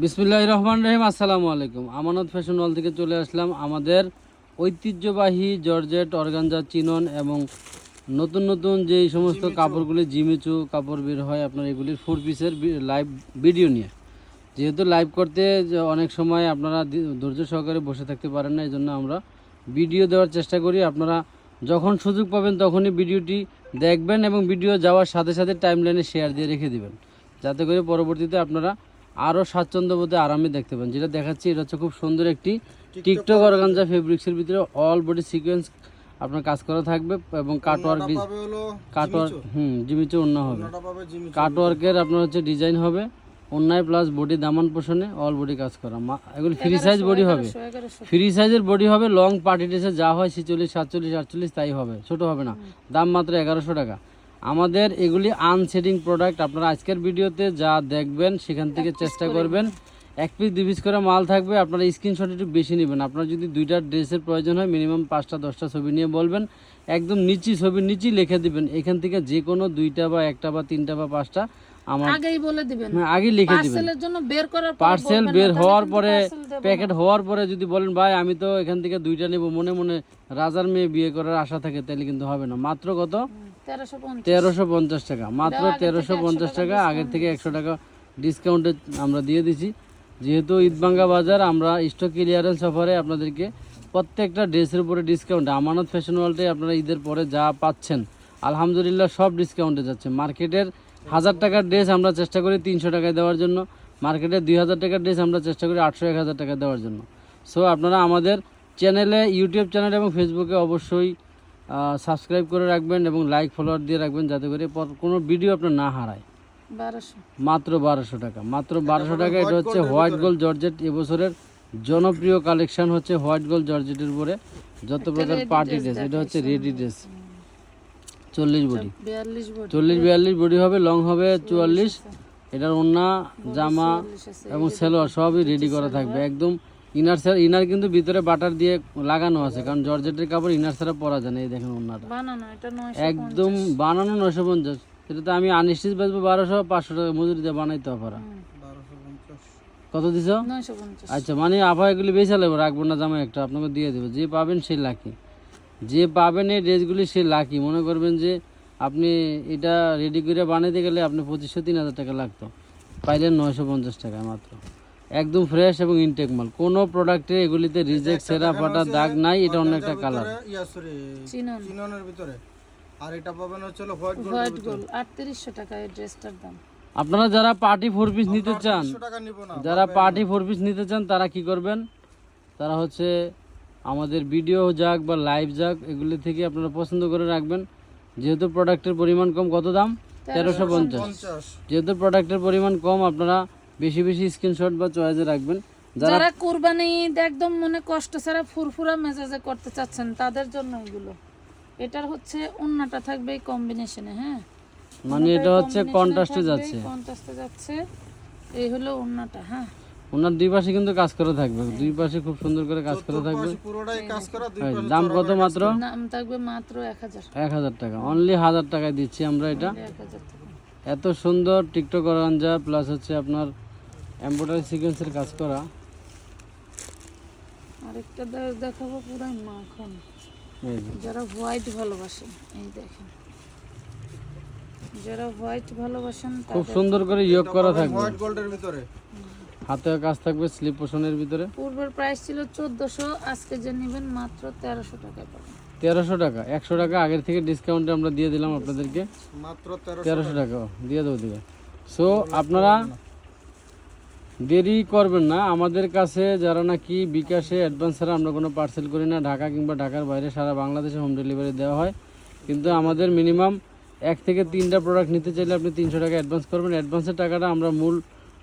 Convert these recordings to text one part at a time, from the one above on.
বিসমিল্লাহ রহমান রহিম আসসালামু আলাইকুম। আমানত ফ্যাশন ওয়াল থেকে চলে আসলাম আমাদের ঐতিহ্যবাহী জর্জেট অর্গানজা চিনন এবং নতুন নতুন যে সমস্ত কাপড়গুলি জিমিচু কাপড় বের হয় আপনার এগুলির ফোর পিসের লাইভ ভিডিও নিয়ে। যেহেতু লাইভ করতে অনেক সময় আপনারা ধৈর্য সহকারে বসে থাকতে পারেন না এই জন্য আমরা ভিডিও দেওয়ার চেষ্টা করি। আপনারা যখন সুযোগ পাবেন তখনই ভিডিওটি দেখবেন এবং ভিডিও যাওয়ার সাথে সাথে টাইম লাইনে শেয়ার দিয়ে রেখে দিবেন। যাতে করে পরবর্তীতে আপনারা আরও স্বাচ্ছন্দ্য বোধে আরামে দেখতে পান যেটা দেখাচ্ছি এটা হচ্ছে খুব সুন্দর একটি টিকটক অর্গানজা ফেব্রিক্সের ভিতরে অল বডি সিকোয়েন্স আপনার কাজ করা থাকবে এবং কাটওয়ার্ক কাটওয়ার্ক হুম জিমিচু অন্য হবে। কাটওয়ার্কের আপনার হচ্ছে ডিজাইন হবে। অন্যায় প্লাস বডি দামান পোষণে অল বডি কাজ করা। মা- এগুলি ফ্রি সাইজ বডি হবে। ফ্রি সাইজের বডি হবে লং পার্টি ড্রেসে যা হয় ছেচল্লিশ সাতচল্লিশ আটচল্লিশ তাই হবে। ছোট হবে না। দাম মাত্র এগারোশো টাকা। আমাদের এগুলি আনসেডিং প্রোডাক্ট আপনারা আজকের ভিডিওতে যা দেখবেন সেখান থেকে চেষ্টা করবেন। এক পিস দুই পিস করে মাল থাকবে। আপনারা স্ক্রিনশট একটু বেশি নেবেন। আপনার যদি দুইটা ড্রেসের প্রয়োজন হয় মিনিমাম পাঁচটা দশটা ছবি নিয়ে বলবেন। একদম নিচি ছবি নিচি লিখে দিবেন। এখান থেকে যে কোনো দুইটা বা একটা বা তিনটা বা পাঁচটা আমার আগেই বলে দিবেন। হ্যাঁ, আগে লিখে দিবেন। পার্সেলের জন্য বের করার পর পার্সেল বের হওয়ার পরে। প্যাকেট হওয়ার পরে যদি বলেন ভাই আমি তো এখান থেকে দুইটা নেব মনে মনে রাজার মেয়ে বিয়ে করার আশা থাকে তাহলে কিন্তু হবে না। মাত্র কত? তেরোশো পঞ্চাশ। টাকা। মাত্র তেরোশো পঞ্চাশ টাকা আগের থেকে একশো টাকা ডিসকাউন্টে আমরা দিয়ে দিছি। যেহেতু ঈদবাঙ্গা বাজার আমরা স্টক ক্লিয়ারেন্স অফারে আপনাদেরকে প্রত্যেকটা ড্রেসের উপরে ডিসকাউন্ট আমানত ফ্যাশন ওয়ার্ল্ডে আপনারা ঈদের পরে যা পাচ্ছেন আলহামদুলিল্লাহ সব ডিসকাউন্টে যাচ্ছে। মার্কেটের হাজার টাকার ড্রেস আমরা চেষ্টা করি তিনশো টাকায় দেওয়ার জন্য। মার্কেটে দুই হাজার টাকার ড্রেস আমরা চেষ্টা করি আটশো এক হাজার টাকা দেওয়ার জন্য। সো আপনারা আমাদের চ্যানেলে ইউটিউব চ্যানেল এবং ফেসবুকে অবশ্যই সাবস্ক্রাইব করে রাখবেন এবং লাইক ফলোয়ার দিয়ে রাখবেন যাতে করে কোনো ভিডিও আপনার না হারায়। বারোশো। মাত্র বারোশো টাকা। মাত্র বারোশো টাকা এটা হচ্ছে হোয়াইট গোল্ড জর্জেট এবছরের জনপ্রিয় কালেকশন হচ্ছে হোয়াইট গোল্ড জর্জেটের উপরে। যত প্রকার পার্টি ড্রেস এটা হচ্ছে রেডি ড্রেস চল্লিশ বডি। চল্লিশ বিয়াল্লিশ বডি হবে লং হবে চুয়াল্লিশ। এটার ওন্না জামা এবং সেলোয়ার সবই রেডি করা থাকবে। একদম ইনার ইনার কিন্তু ভিতরে বাটার দিয়ে লাগানো আছে কারণ জর্জেটের কাপড় ইনার ছাড়া পরা যায় না এই দেখেন নয়শো একদম বানানো নয়শো পঞ্চাশ। সেটা তো আমি আনস্টিচ বেচবো বারোশো পাঁচশো টাকা মজুরি দিয়ে বানাইতে পারা কত দিছ? আচ্ছা মানে আফা এগুলি বেচা লাগবে রাখব না জামা একটা আপনাকে দিয়ে দেবো। যে পাবেন সে লাকি। যে পাবেন এই ড্রেসগুলি সে লাকি। মনে করবেন যে আপনি এটা রেডি করে বানাইতে গেলে আপনি পঁচিশশো তিন হাজার টাকা লাগতো। পাইলেন নয়শো পঞ্চাশ টাকা মাত্র। একদম ফ্রেশ এবং ইনটেক মাল। কোনো প্রোডাক্টে এগুলিতে রিজেক্ট সেরা ফাটা দাগ নাই এটা অন্য একটা কালার ইয়া সরি চিননের ভিতরে। আর এটা পাবেন হচ্ছে হলো হোয়াইট গোল্ড হোয়াইট গোল্ড আটত্রিশশো টাকা এই ড্রেসটার দাম। আপনারা যারা পার্টি ফোর পিস নিতে চান টাকা নিব না যারা পার্টি ফোর পিস নিতে চান তারা কি করবেন? তারা হচ্ছে আমাদের ভিডিও যাক বা লাইভ যাক এগুলি থেকে আপনারা পছন্দ করে রাখবেন। যেহেতু প্রোডাক্টের পরিমাণ কম কত দাম? তেরোশো পঞ্চাশ। যেহেতু প্রোডাক্টের পরিমাণ কম আপনারা বেশি বেশি স্ক্রিনশট বা চয়েসে রাখবেন। যারা কুরবানি একদম মনে কষ্ট ছাড়া ফুরফুরা মেজাজে করতে চাচ্ছেন তাদের জন্য এগুলো। এটার হচ্ছে অন্যটা থাকবে এই কম্বিনেশনে হ্যাঁ? মানে এটা হচ্ছে কন্ট্রাস্টে যাচ্ছে। কন্ট্রাস্টে যাচ্ছে। এই হলো অন্যটা হ্যাঁ? ওনার দুই পাশে কিন্তু কাজ করা থাকবে। দুই পাশে খুব সুন্দর করে কাজ করা থাকবে। পুরোটাই কাজ করা দুই পাশে দাম কত মাত্র? দাম থাকবে মাত্র এক হাজার। এক হাজার টাকা। অনলি হাজার টাকায় দিচ্ছি আমরা এটা। এত সুন্দর টিকটক অরাঞ্জা প্লাস হচ্ছে আপনার এম্ব্রয়ডারি সিকোয়েন্সের কাজ করা। আরেকটা দেখাবো পুরো মাখন। যারা হোয়াইট ভালোবাসেন এই দেখেন। যারা হোয়াইট ভালোবাসেন খুব সুন্দর করে ইয়োগ করা থাকবে। হোয়াইট গোল্ডের ভিতরে। হাতে কাজ থাকবে স্লিপ পোষণের ভিতরে। পূর্বের প্রাইস ছিল চোদ্দশো আজকে যে নেবেন মাত্র তেরোশো টাকায় পাবেন। তেরোশো টাকা একশো টাকা আগের থেকে ডিসকাউন্টে আমরা দিয়ে দিলাম আপনাদেরকে। মাত্র তেরো তেরোশো টাকা। দিয়ে দেবো দিবে। সো আপনারা দেরি করবেন না। আমাদের কাছে যারা নাকি বিকাশে অ্যাডভান্স ছাড়া আমরা কোনো পার্সেল করি না ঢাকা কিংবা ঢাকার বাইরে সারা বাংলাদেশে হোম ডেলিভারি দেওয়া হয়। কিন্তু আমাদের মিনিমাম এক থেকে তিনটা প্রোডাক্ট নিতে চাইলে আপনি তিনশো টাকা অ্যাডভান্স করবেন। অ্যাডভান্সের টাকাটা আমরা মূল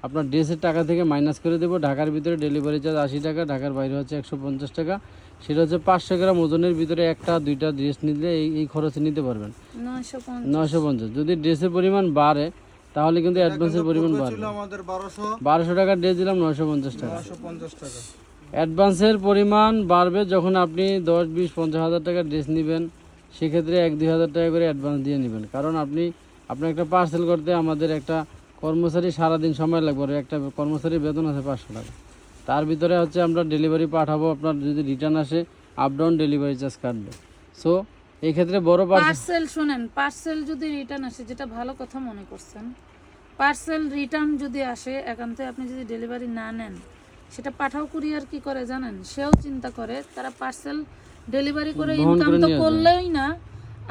আপনার ড্রেসের টাকা থেকে মাইনাস করে দেবো। ঢাকার ভিতরে ডেলিভারি চার্জ আশি টাকা ঢাকার বাইরে হচ্ছে একশো পঞ্চাশ টাকা। সেটা হচ্ছে পাঁচশো গ্রাম ওজনের ভিতরে একটা দুইটা ড্রেস নিলে এই এই খরচে নিতে পারবেন। নয়শো পঞ্চাশ। নয়শো পঞ্চাশ। যদি ড্রেসের পরিমাণ বাড়ে তাহলে কিন্তু অ্যাডভান্সের পরিমাণ ছিল বাড়বে। আমাদের বারোশো। বারোশো টাকার ড্রেস দিলাম নয়শো পঞ্চাশ টাকা। নশো পঞ্চাশ টাকা। অ্যাডভান্সের পরিমাণ বাড়বে যখন আপনি দশ বিশ পঞ্চাশ হাজার টাকার ড্রেস নেবেন সেক্ষেত্রে এক দুই হাজার টাকা করে অ্যাডভান্স দিয়ে নেবেন। কারণ আপনি আপনার একটা পার্সেল করতে আমাদের একটা কর্মচারী সারাদিন সময় লাগবে আর একটা কর্মচারীর বেতন আছে পাঁচশো টাকা। তার ভিতরে হচ্ছে আমরা ডেলিভারি পাঠাবো আপনার যদি রিটার্ন আসে আপ ডাউন ডেলিভারি চার্জ কাটবে। সো এই ক্ষেত্রে বড় পার্সেল শুনেন পার্সেল যদি রিটার্ন আসে যেটা ভালো কথা মনে করছেন পার্সেল রিটার্ন যদি আসে একান্তে আপনি যদি ডেলিভারি না নেন সেটা পাঠাও কুরিয়ার কি করে জানেন? সেও চিন্তা করে তারা পার্সেল ডেলিভারি করে ইনকাম তো করলেই না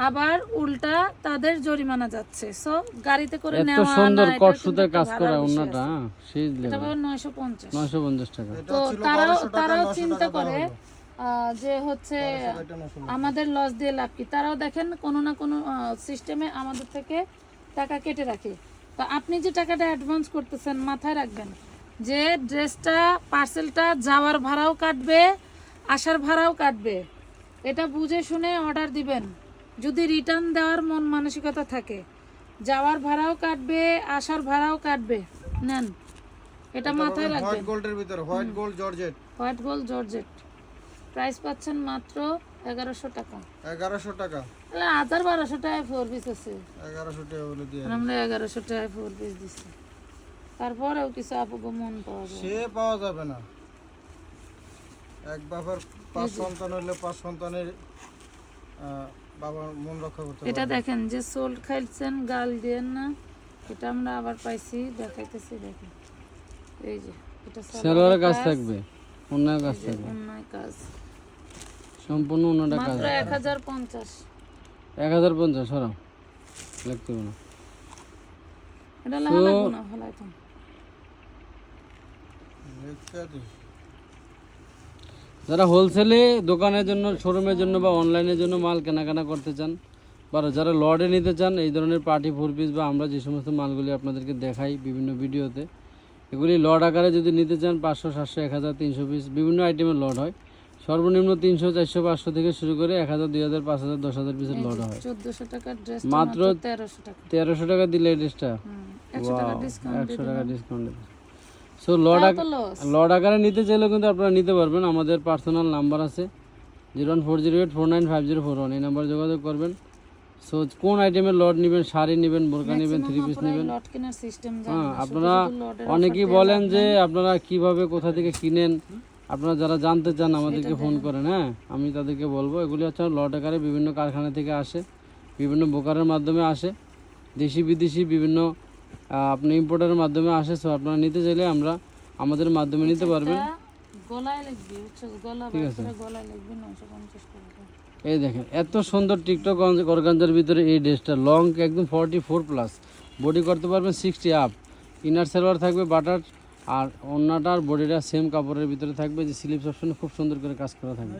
আবার উল্টা তাদের জরিমানা যাচ্ছে। সো গাড়িতে করে এত নেওয়া সুন্দর আনা, কট সুতার কাজ করা। হ্যাঁ সেই লেভেল। পাবে নয়শো পঞ্চাশ। নয়শো পঞ্চাশ টাকা। তো তারাও তারাও চিন্তা করে যে হচ্ছে আমাদের লস দিয়ে লাভ কি? তারাও দেখেন কোনো না কোনো সিস্টেমে আমাদের থেকে টাকা কেটে রাখে। তো আপনি যে টাকাটা অ্যাডভান্স করতেছেন মাথায় রাখবেন যে ড্রেসটা পার্সেলটা যাওয়ার ভাড়াও কাটবে আসার ভাড়াও কাটবে। এটা বুঝে শুনে অর্ডার দিবেন। যদি রিটার্ন দেওয়ার মন মানসিকতা থাকে যাওয়ার ভাড়াও কাটবে আসার ভাড়াও কাটবে। নেন এটা মাথায় রাখবেন। হোয়াইট গোল্ডের ভিতরে white gold georgette white gold georgette price পাচ্ছেন মাত্র এগারোশো টাকা। এগারোশো টাকা। তাহলে হাজার বারোশো টাকায় ফোর পিস আছে। এগারোশো টাকা বলে দিয়ে আমরা এগারোশো টাকায় ফোর পিস দিচ্ছি তারপরেও কিছু আপুকে মন পাওয়া যায়। সে পাওয়া যাবে না। এক বাবার পাঁচ সন্তান হলে পাঁচ সন্তানের আহ, বাবার মন রক্ষা করতে এটা দেখেন যে সোল্ট খাইছেন গাল দিয়েন না। এটা আমরা আবার পাইছি দেখাইতেছি দেখেন। এই যে এটা সেলোয়ারের কাজ থাকবে। থাকবে অন্যায় কাজ সম্পূর্ণ কাজ মাত্র এক হাজার পঞ্চাশ। এক হাজার পঞ্চাশ সরাও লিখতে না এটা লাগা লাগবো না যারা হোলসেলে দোকানের জন্য শোরুমের জন্য বা অনলাইনের জন্য মাল কেনাকাটা করতে চান বা যারা লর্ডে নিতে চান এই ধরনের পার্টি ফোর পিস বা আমরা যে সমস্ত মালগুলি আপনাদেরকে দেখাই বিভিন্ন ভিডিওতে এগুলি লড আকারে যদি নিতে চান পাঁচশো সাতশো এক হাজার তিনশো পিস বিভিন্ন আইটেমের লড হয়। সর্বনিম্ন তিনশো চারশো পাঁচশো থেকে শুরু করে এক হাজার দুই হাজার পাঁচ হাজার দশ হাজার পিসের লড হয়। চোদ্দশো টাকার ড্রেস মাত্র তেরোশো টাকা। দিলে এই ড্রেসটা। একশো টাকা ডিসকাউন্ট সো লড লড আকারে নিতে চাইলেও কিন্তু আপনারা নিতে পারবেন। আমাদের পার্সোনাল নাম্বার আছে। Zero one four zero eight four nine five zero four one. এই নাম্বারে যোগাযোগ করবেন। সো কোন আইটেমের লড নেবেন? শাড়ি নেবেন বোরকা নেবেন থ্রি পিস নেবেন? লট কেনার সিস্টেম হ্যাঁ আপনারা অনেকেই বলেন যে আপনারা কীভাবে কোথা থেকে কিনেন? আপনারা যারা জানতে চান আমাদেরকে ফোন করেন হ্যাঁ? আমি তাদেরকে বলব এগুলি হচ্ছে লট আকারে বিভিন্ন কারখানা থেকে আসে বিভিন্ন বোকারের মাধ্যমে আসে দেশি বিদেশি বিভিন্ন আপনি ইম্পোর্টারের মাধ্যমে আসে সো আপনারা নিতে চাইলে আমরা আমাদের মাধ্যমে নিতে পারবেন। গলায় লাগবে গলা। গলায় লাগবে নশো পঞ্চাশ টাকা এই দেখেন এত সুন্দর টিকটক অর্গানজার ভিতরে এই ড্রেসটা। লং একদম ফর্টি ফোর প্লাস বডি করতে পারবেন সিক্সটি আপ ইনার সালোয়ার থাকবে বাটার আর অন্যটা আর বডিটা সেম কাপড়ের ভিতরে থাকবে যে স্লিপস অপশনে খুব সুন্দর করে কাজ করা থাকবে।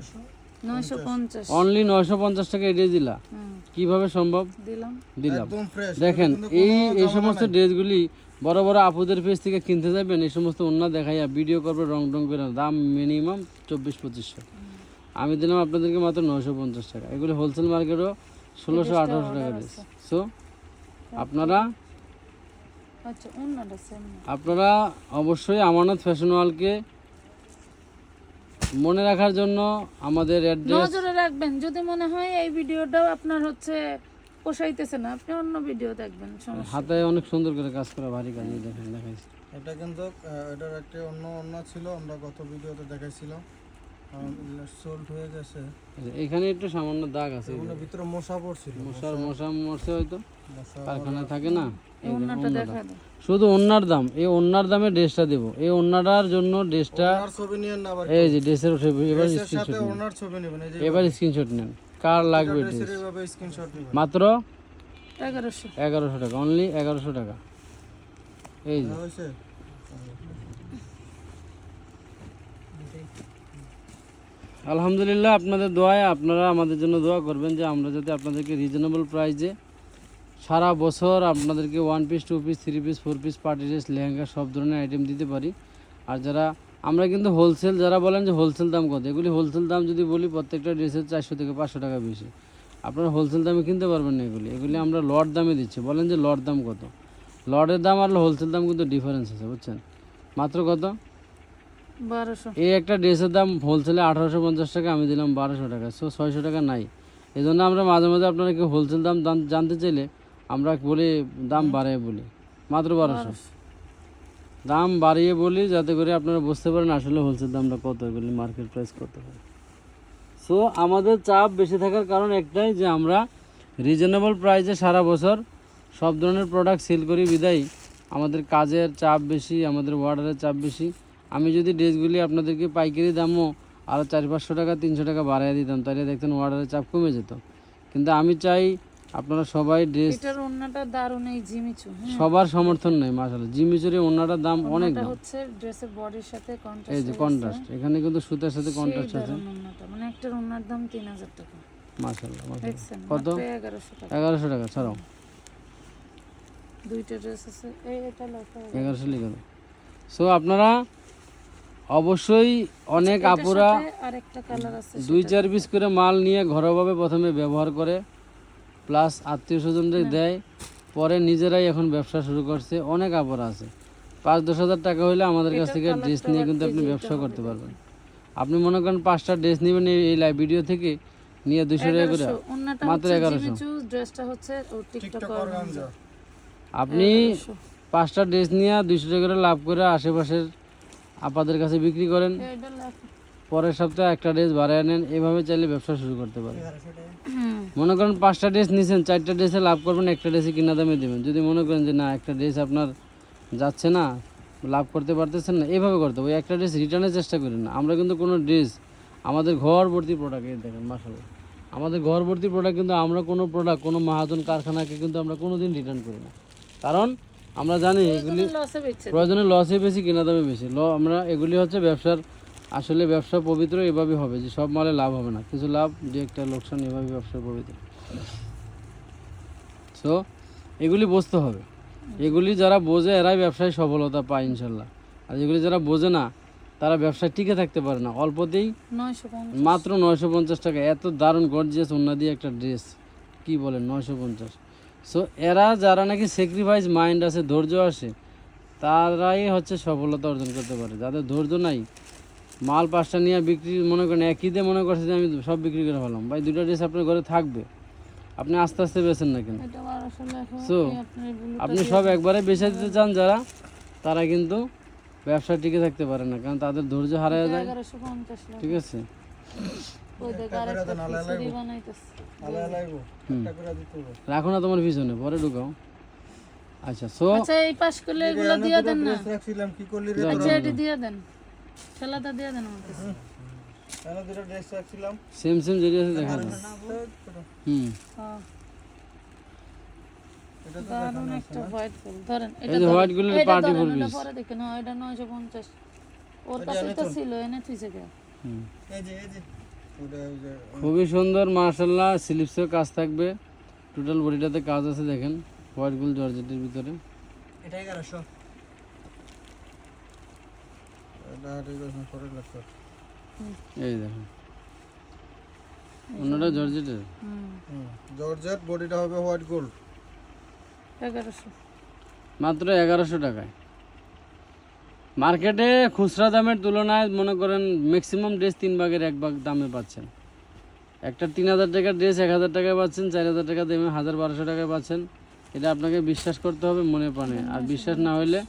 অনলি নয়শো পঞ্চাশ টাকা এটাই দিলা? হুম কীভাবে সম্ভব? দিলাম। দিলাম। একদম ফ্রেশ দেখেন এই এই সমস্ত ড্রেসগুলি বড় বড় আপুদের পেজ থেকে কিনতে যাবেন এই সমস্ত অন্য দেখাইয়া ভিডিও করবে রং টং করে দাম মিনিমাম চব্বিশ পঁচিশশো। আমি দিলাম আপনাদেরকে মাত্র নশো পঞ্চাশ টাকা। এগুলি হোলসেল মার্কেটও ষোলোশো আঠারোশো টাকা দিচ্ছে সো আপনারা আচ্ছা আপনারা অবশ্যই আমানত ফ্যাশন ওয়ালকে মনে রাখার জন্য আমাদের অ্যাড্রেস নজরে রাখবেন। যদি মনে হয় এই ভিডিওটাও আপনার হচ্ছে পোষাইতেছে না আপনি অন্য ভিডিও দেখবেন হাতে অনেক সুন্দর করে কাজ করা ভারী কাজ দেখেন দেখাইছি। এটা কিন্তু এটার একটা অন্য অন্য ছিল আমরা গত ভিডিওতে দেখাইছিলাম। হয়ে গেছে। এখানে একটু সামান্য দাগ আছে। ভিতরে মশা পড়ছিল মশার মশা। মরছে হয়তো। মশা কারখানায় থাকে না? শুধু ওন্নার দাম এই ওন্নার দামে ড্রেসটা দেব। এই ওন্নাটার জন্য ড্রেসটা ছবি নিয়ে না এই যে ড্রেসের এবার স্ক্রিনশট নেন। ওনার ছবি নেবেন এবার স্ক্রিনশট নেন। কার লাগবে ড্রেস? মাত্র এগারোশো। এগারোশো টাকা অনলি এগারোশো টাকা। এই যে। আলহামদুলিল্লাহ, আপনাদের দোয়ায় আপনারা আমাদের জন্য দোয়া করবেন যে আমরা যাতে আপনাদেরকে রিজনেবল প্রাইসে সারা বছর আপনাদেরকে one piece two piece three piece four piece party dress lehenga, সব ধরনের আইটেম দিতে পারি। আর যারা, আমরা কিন্তু হোলসেল যারা বলেন যে হোলসেল দাম কত, এগুলি হোলসেল দাম যদি বলি প্রত্যেকটা ড্রেসের চারশো থেকে পাঁচশো টাকা বেশি। আপনারা হোলসেল দামে কিনতে পারবেন না এগুলি। এগুলি আমরা লট দামে দিচ্ছি। বলেন যে লট দাম কত। লটের দাম আর হোলসেল দাম কিন্তু ডিফারেন্স আছে, বুঝছেন? মাত্র কত? এই একটা ড্রেসের দাম হোলসেলে আঠারোশো পঞ্চাশ টাকা আমি দিলাম বারোশো টাকা। সো ছয়শো টাকা নাই। এই জন্য আমরা মাঝে মাঝে আপনারা হোলসেল দাম জানতে চাইলে আমরা বলি দাম বাড়ায় বলি। মাত্র বারোশো। দাম বাড়িয়ে বলি যাতে করে আপনারা বুঝতে পারেন আসলে হোলসেল দামটা কত এগুলি মার্কেট প্রাইস কত। হয় সো আমাদের চাপ বেশি থাকার কারণ একটাই যে আমরা রিজনেবল প্রাইসে সারা বছর সব ধরনের প্রোডাক্ট সেল করি বিদায়ী। আমাদের কাজের চাপ বেশি আমাদের অর্ডারের চাপ বেশি। আমি যদি ড্রেসগুলি আপনাদেরকে পাইকারি দামও আরও চার পাঁচশো টাকা তিনশো টাকা বাড়াই দিতাম তাহলে দেখতেন অর্ডারের চাপ কমে যেত। কিন্তু আমি চাই আপনারা সবাই ড্রেস এটার ওন্নাটা দারুণ এই জিমিচু সবার সমর্থন নেই মাসাল জিমিচুরি ওনাটার দাম অনেক দাম। হচ্ছে ড্রেসের বডির সাথে এই কন্ট্রাস্ট যে কন্ট্রাস্ট এখানে কিন্তু সুতার সাথে কন্ট্রাস্ট আছে। মানে ওন্নার দাম টাকা। কত? টাকা। ছাড়াও। দুইটা ড্রেস আছে এই এটা লেখা দাও। সো আপনারা অবশ্যই অনেক আপুরা দুই চার পিস করে মাল নিয়ে ঘরোয়াভাবে প্রথমে ব্যবহার করে প্লাস আত্মীয় স্বজনদের দেয়। পরে নিজেরাই এখন ব্যবসা শুরু করছে। অনেক আপুরা আছে। পাঁচ দশ হাজার টাকা হলে আমাদের কাছ থেকে ড্রেস নিয়ে কিন্তু আপনি ব্যবসা করতে পারবেন। আপনি মনে করেন পাঁচটা ড্রেস নেবেন এই- লাইভ ভিডিও থেকে নিয়ে দুশো টাকা করে। মাত্র হচ্ছে 1100 জিমিচু ড্রেসটা হচ্ছে ও টিকটক টিকটক অর্গানজা। আপনি পাঁচটা ড্রেস নিয়ে দুশো টাকা করে লাভ করে আশেপাশের আপাদের কাছে বিক্রি করেন? পরের সপ্তাহে একটা ড্রেস বাড়ায় নেন এভাবে চাইলে ব্যবসা শুরু করতে পারেন। মনে করেন পাঁচটা ড্রেস নিয়েছেন চারটা ড্রেসে লাভ করবেন একটা ড্রেসে কিনা দামে দেবেন। যদি মনে করেন যে না একটা ড্রেস আপনার যাচ্ছে না লাভ করতে পারতেছেন না এভাবে করতে হবে। ওই একটা ড্রেস রিটার্নের চেষ্টা করেন না। আমরা কিন্তু কোনো ড্রেস আমাদের ঘর ভর্তি প্রোডাক্ট এই দেখেন মাসাল্লাহ আমাদের ঘর ভর্তি প্রোডাক্ট কিন্তু আমরা কোনো প্রোডাক্ট কোনো মাহাজন কারখানাকে কিন্তু আমরা কোনো দিন রিটার্ন করি না। কারণ আমরা জানি এগুলি প্রয়োজনে লসে বেশি কিনা দামে বেশি। ল আমরা এগুলি হচ্ছে ব্যবসার আসলে ব্যবসা পবিত্র এভাবে হবে যে সব মালে লাভ হবে না। কিছু লাভ যে একটা লোকসান এভাবে ব্যবসার পবিত্র। সো এগুলি বুঝতে হবে। এগুলি যারা বোঝে এরাই ব্যবসায় সফলতা পায় ইনশাল্লাহ। আর এগুলি যারা বোঝে না তারা ব্যবসায় টিকে থাকতে পারে না। অল্পতেই মাত্র নয়শো পঞ্চাশ টাকা। এত দারুণ গর্জিয়াস অন্য দিয়ে একটা ড্রেস কি বলেন নয়শো পঞ্চাশ। সো এরা যারা নাকি স্যাক্রিফাইস মাইন্ড আছে ধৈর্য আসে তারাই হচ্ছে সফলতা অর্জন করতে পারে। যাদের ধৈর্য নাই মাল পাঁচটা নিয়ে বিক্রি মনে করেন একই দিয়ে মনে করছে যে আমি সব বিক্রি করে ফেলাম ভাই দুটো ড্রেস আপনার ঘরে থাকবে। আপনি আস্তে আস্তে বেছেন না কেন? ব্লুটা আপনি সব একবারে বেছে দিতে চান যারা তারা কিন্তু ব্যবসা টিকে থাকতে পারে না কারণ তাদের ধৈর্য হারায় যায়। ঠিক আছে? রাখো না তোমার পিছনে পরে ঢুকাও। আচ্ছা সো আচ্ছা এই পাশ করলে এগুলো দিয়ে দেন না। রাখছিলাম কি করলি রে আচ্ছা এটি দিয়ে দেন। ঠেলাটা দিয়ে দেন কাছে এখানে দুটো ড্রেস রাখছিলাম। সেম সেম যেটি আছে দেখা হুম। হ্যাঁ। এটা তো দারুণ একটা হোয়াইট ফুল। ধরেন এই যে হোয়াইটগুলো পার্টি ফুল পিস পরে দেখেন হ্যাঁ, এটা নয়শো পঞ্চাশ। ওর কাছে তো ছিল এনে থুইছে কে হুম। এই যে এই যে যে। খুবই সুন্দর মার্শাল্লাহ স্লিপসেও কাজ থাকবে। টোটাল বডিটাতে কাজ আছে দেখেন হোয়াইট গুল জর্জেটের ভিতরে। এটা এগারোশো এই দেখেন। অন্যটা জর্জেটের জর্জেট বডিটা হবে হোয়াইট গোল্ড এগারোশো। মাত্র এগারোশো টাকায়। মার্কেটে খুচরা দামের তুলনায় মনে করেন ম্যাক্সিমাম ড্রেস তিন ভাগের এক ভাগ দামে পাচ্ছেন। একটা তিন হাজার টাকার ড্রেস এক হাজার টাকায় পাচ্ছেন চার হাজার টাকা দামে হাজার বারোশো টাকায় পাচ্ছেন। এটা আপনাকে বিশ্বাস করতে হবে মনে প্রাণে। আর বিশ্বাস না হলে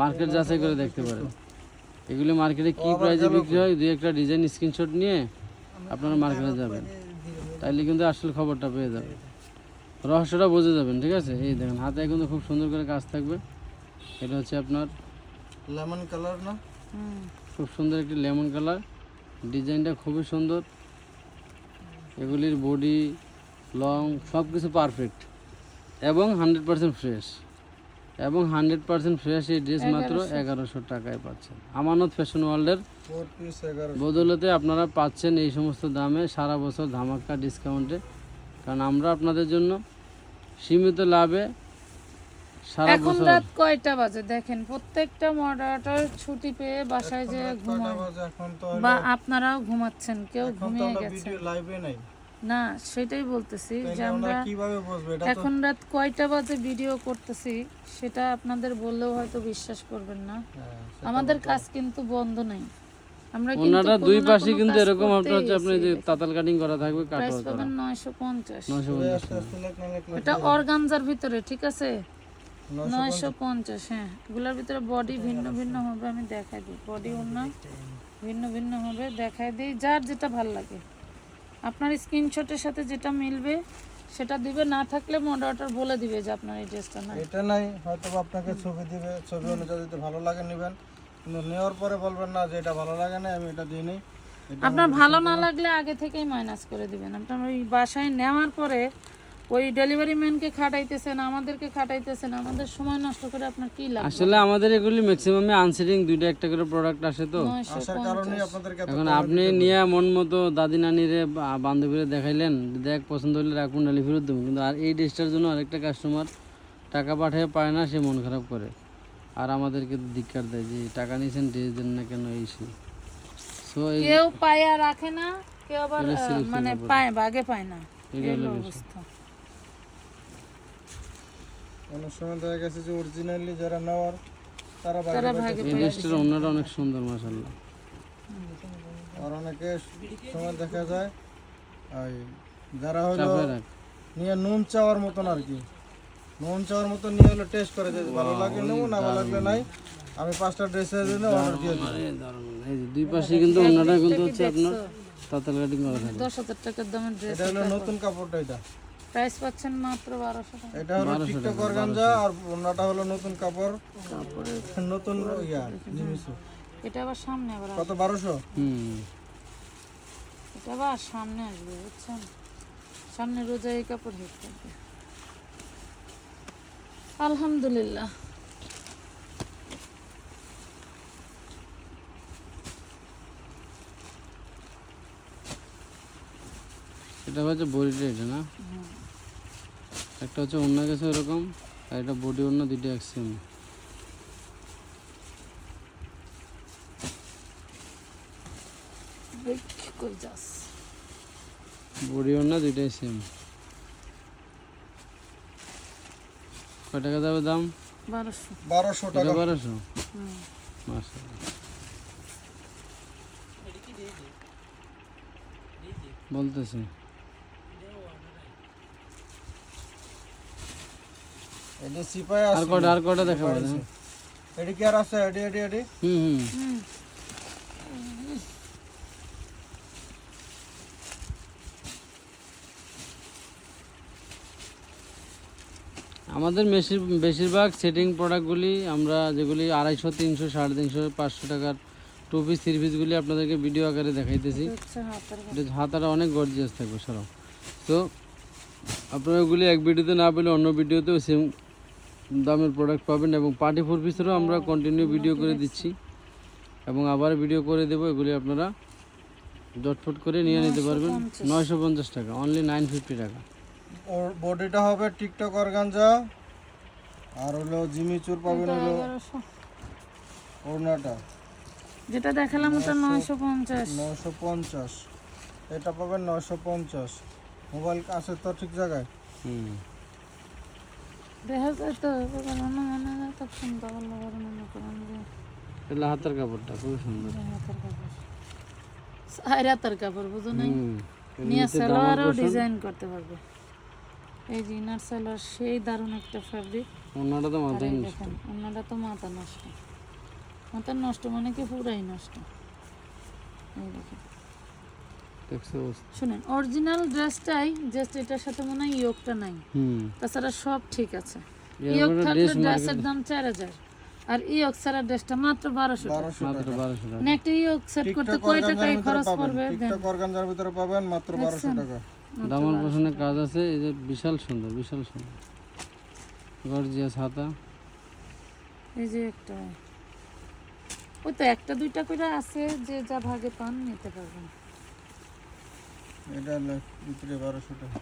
মার্কেট যাচাই করে দেখতে পারেন। এগুলি মার্কেটে কী প্রাইসে বিক্রি হয় দুই একটা ডিজাইন স্ক্রিনশট নিয়ে আপনারা মার্কেটে যাবেন। তাইলে কিন্তু আসল খবরটা পেয়ে যাবেন। রহস্যটা বুঝে যাবেন ঠিক আছে? এই দেখেন হাতে কিন্তু খুব সুন্দর করে কাজ থাকবে। এটা হচ্ছে আপনার লেমন কালার না? হুম। খুব সুন্দর একটি লেমন কালার। ডিজাইনটা খুবই সুন্দর। এগুলির বডি লং সব কিছু পারফেক্ট। এবং হান্ড্রেড পার্সেন্ট ফ্রেশ। এবং হান্ড্রেড পার্সেন্ট ফ্রেশ এই ড্রেস মাত্র এগারোশো। টাকায় পাচ্ছেন। আমানত ফ্যাশন ওয়ার্ল্ডের বদলতে আপনারা পাচ্ছেন এই সমস্ত দামে সারা বছর ধামাক্কা ডিসকাউন্টে। কারণ আমরা আপনাদের জন্য সীমিত লাভে এখন রাত কয়টা বাজে? দেখেন প্রত্যেকটা মডারেটর ছুটি পেয়ে বাসায় যে ঘুমায়। বা আপনারাও ঘুমাচ্ছেন কেউ ঘুমিয়ে গেছে ভিডিও লাইভে নাই। না সেটাই বলতেছি যে আমরা আমরা কীভাবে বুঝব এটা তো এখন রাত কয়টা বাজে ভিডিও করতেছি সেটা আপনাদের বললেও হয়তো বিশ্বাস করবেন না। হ্যাঁ, আমাদের কাজ কিন্তু বন্ধ নাই। আমরা কিন্তু ওনারা দুই পাশে কিন্তু এরকম আপনার হচ্ছে আপনি যে তাতাল কাটিং করা থাকবে কাট প্রাইস করা নয়শো পঞ্চাশ। নয়শো সবাই পঞ্চাশ। আস্তে আস্তে লেখ না লেখ এটা অর্গানজার ভিতরে ঠিক আছে? নয়শো পঞ্চাশ। হ্যাঁ। এগুলোর ভিতরে বডি ভিন্ন ভিন্ন হবে আমি দেখাই দিই। বডি অন্য ভিন্ন ভিন্ন হবে দেখাই দিই। যার যেটা ভালো লাগে। আপনার স্ক্রিনশটের সাথে যেটা মিলবে সেটা দিবে। না থাকলে মডারেটর বলে দিবে যে আপনার এই ড্রেসটা নাই। এটা নাই হয়তো আপনাকে ছবি দিবে। ছবি অনুযায়ী যদি ভালো লাগে নেবেন। কিন্তু নেওয়ার পরে বলবেন না যে এটা ভালো লাগে না আমি এটা দিই নি আপনার ভালো না লাগলে আগে থেকেই মাইনাস করে দিবেন। আপনার ওই বাসায় নেওয়ার পরে ওই ডেলিভারি ম্যানকে খাটাইতেছেন আমাদেরকে খাটাইতেছেন আমাদের সময় নষ্ট করে আপনার কি লাভ? আসলে আমাদের এগুলি ম্যাক্সিমামে আনসেটিং দুইটা একটা করে প্রোডাক্ট আসে তো। আসার আপনাদেরকে এখন আপনি নিয়ে মন মতো দাদি নানিরে বান্ধবীরে দেখাইলেন দেখ পছন্দ হলে রাখুন নাহলে ফেরত দেবো। কিন্তু আর এই ড্রেসটার জন্য আরেকটা কাস্টমার টাকা পাঠিয়ে পায় না সে মন খারাপ করে। আর আমাদেরকে তো ধিক্কার দেয় যে টাকা নিয়েছেন ড্রেস দেন না কেন এই সে। কেউ পায়া রাখে না কেউ আবার মানে পায় বাগে পায় না। এই। অবস্থা। অনেক সময় দেখা গেছে যে অরিজিনালি যারা নেওয়ার তারা বাইরে এই ড্রেসটার অন্যটা অনেক সুন্দর মাসাল্লাহ আর অনেকে সময় দেখা যায় ওই যারা হলো নিয়ে নুন চাওয়ার মতন আর কি। নুন চাওয়ার মতন নিয়ে হলো টেস্ট করে যে ভালো লাগলে নেব না ভালো লাগলে নাই আমি পাঁচটা ড্রেসের জন্য অর্ডার দিয়ে দিই এই যে দুই পাশে কিন্তু অন্যটা কিন্তু হচ্ছে আপনার তাঁতাল কাটিং করা থাকে। দশ হাজার টাকার দামের ড্রেস এটা হলো নতুন কাপড়টা এটা। প্রাইস পাচ্ছেন মাত্র বারোশো টাকা। এটা হলো টিকটক অর্গানজা আর অন্যটা হলো নতুন কাপড়। নতুন ইয়া জিনিস এটা আবার সামনে আবার কত বারোশো? হুম। এটা আবার সামনে আসবে বুঝছেন? সামনে রোজা এই কাপড় হিট করবে। আলহামদুলিল্লাহ। এটা হচ্ছে বডিটা এটা না? একটা হচ্ছে অন্য গেছে ওরকম আর এটা বডি অন্য দুইটা এক সেম বডি অন্য দুইটাই সেম কয় টাকা যাবে দাম? বারোশো। বারোশো টাকা। বারোশো? হুম। মাশাআল্লাহ। বলতেছে। এটা সিপাই আর আছে আর কটা দেখাবো? এটি কি আর আছে? এটি এটি এটি? হুম হুম। আমাদের বেশির বেশিরভাগ সেটিং প্রোডাক্টগুলি আমরা যেগুলি আড়াইশো তিনশো সাড়ে তিনশো পাঁচশো টাকার টু পিস থ্রি পিসগুলি আপনাদেরকে ভিডিও আকারে দেখাইতেছি। হাতাটা অনেক গর্জিয়াস থাকবে সরাও। তো আপনারা ওগুলি এক ভিডিওতে না পেলে অন্য ভিডিওতেও সেম দামের প্রোডাক্ট পাবেন এবং পার্টি ফোর পিসেরও আমরা কন্টিনিউ ভিডিও করে দিচ্ছি। এবং আবার ভিডিও করে দেবো এগুলি আপনারা জটফট করে নিয়ে নিতে পারবেন। নয়শো পঞ্চাশ। টাকা অনলি নাইন ফিফটি টাকা। ওর বডিটা হবে টিকটক অর্গানজা আর হলো জিমিচুর পাবেন হলো ওড়নাটা। যেটা দেখালাম ওটা নয়শো পঞ্চাশ। নয়শো পঞ্চাশ। এটা পাবেন নয়শো পঞ্চাশ। মোবাইল আছে তো ঠিক জায়গায়? হুম। দেখা যায় তো মনে মনে করেন যে এটা হাতের কাপড়টা খুবই সুন্দর। হাতের কাপড়। সাইড হাতের কাপড় বুঝো নাই? নিয়ে সালোয়ারও ডিজাইন করতে পারবে। এই যে ইনার সালোয়ার সেই দারুণ একটা ফ্যাব্রিক অন্যটা তো দেখেন অন্যটা তো মাথা নষ্ট। মাথা নষ্ট মানে কি? পুরাই নষ্ট। এই দেখেন। শুনেন অরিজিনাল ড্রেসটাই জাস্ট এটার সাথে মনে হয় নাই। তাছাড়া সব ঠিক আছে। থাকলে ড্রেসের দাম চার হাজার। আর ছাড়া ড্রেসটা মাত্র বারোশো টাকা। একটা সেট করতে কয় টাকা খরচ টিকটক অর্গানজার ভিতরে পাবেন মাত্র বারোশো টাকা। দামাল পোষণের কাজ আছে এই যে বিশাল সুন্দর বিশাল সুন্দর। গর্জিয়াস হাতা। এই যে একটা। ওই তো একটা দুইটা করে আছে যে যা ভাগে পান নিতে পারবেন। এটা হলো ভিতরে বারোশো টাকা।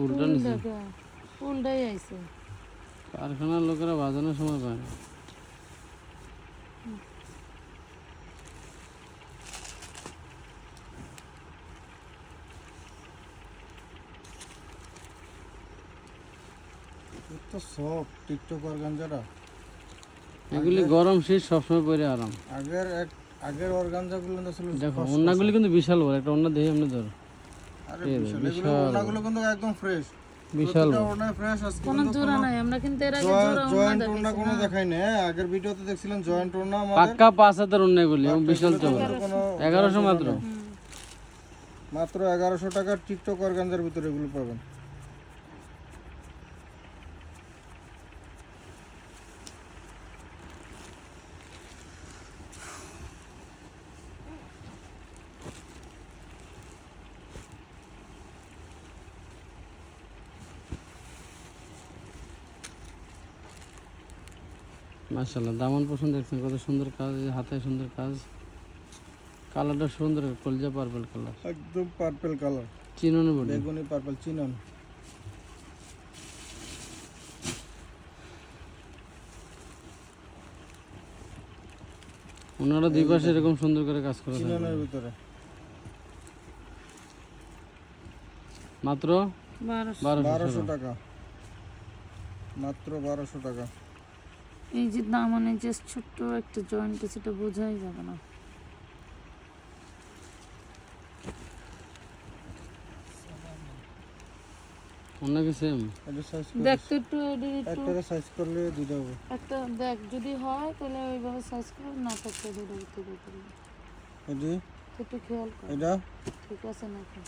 উল্টা দেখা ফুলটাই আইছে। কারখানার লোকেরা বাজানোর সময় পায় না। তো সব টিকটক অর্গানজাটা এগুলি গরম শীত সবসময় পরে আরাম। আগের এক আগের অর্গানজাগুলো ছিল দেখো অন্যগুলি কিন্তু বিশাল বড় একটা অন্য দেখে আপনি ধরো। আরে বিশাল। এগুলো কিন্তু একদম ফ্রেশ বিশাল প্রতিটা ওড়না ফ্রেশ আজকে কোনো জোড়া নাই আমরা কিন্তু এর আগে জোড়া জয়েন্ট ওড়না কোনো না। দেখাই না আগের ভিডিওতে দেখছিলেন জয়েন্ট ওড়না আমাদের। পাক্কা পাঁচ হাজার এগুলি বিশাল মাত্র। মাত্র এগারোশো টাকার টিকটক অর্গানজার ভিতরে এগুলো পাবেন। মাশাল্লাহ দামান পছন্দ দেখছেন কত সুন্দর কাজ হাতে সুন্দর কাজ। কালারটা সুন্দর কলজা পার্পল কালার একদম পার্পল কালার চিনন বডি। বেগুনি পার্পল চিনন। ওনারা দুই পাশে এরকম সুন্দর করে কাজ করে চিননের ভিতরে। মাত্র বারোশো। টাকা। মাত্র বারোশো টাকা। এই যে দামানে যে ছোট্ট একটা জয়েন্ট সেটা বোঝাই যাবে না। সেম দেখ তো একটু সাইজ করলে হবে একটা দেখ যদি হয় তাহলে ওইভাবে সাইজ করে না দুটো করবে একটু খেয়াল কর। এটা? ঠিক আছে নাকি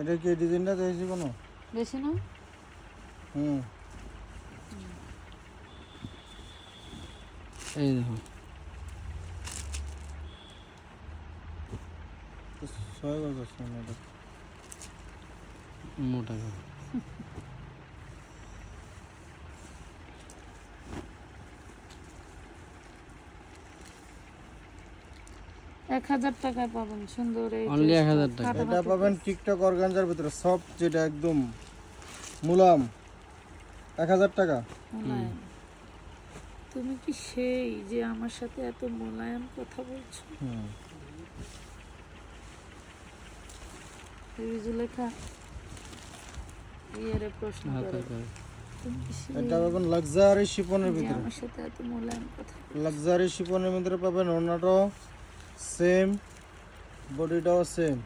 এটা কি ডিজাইনটা দেখেছি কোনো? বেশি না? হুম। এই দেখো তো ছয় গজ আছে মোটা করে এক হাজার টাকায় পাবেন সুন্দর এই Only dress 1000 টাকা। এটা পাবেন টিকটক অর্গানজার ভিতরে সফট যেটা একদম মুলাম এক হাজার টাকা। তুমি কি সেই যে আমার সাথে এত মোলায়েম কথা বলছো? ইয়েরে প্রশ্ন করে। কাজ তুমি কি সেই এটা পাবেন লাক্সারি শিপনের ভিতরে? আমার সাথে এত মোলায়েম কথা লাক্সারি শিপনের ভিতরে পাবেন সেম বডিটাও সেম।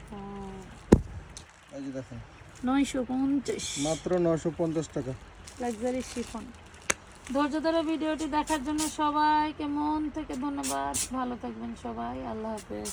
এই যে দেখেন। নয়শো পঞ্চাশ। মাত্র নশো পঞ্চাশ টাকা। লাক্সারি শিফন ধৈর্য ধরে ভিডিওটি দেখার জন্য সবাইকে মন থেকে ধন্যবাদ। ভালো থাকবেন সবাই। আল্লাহ হাফেজ।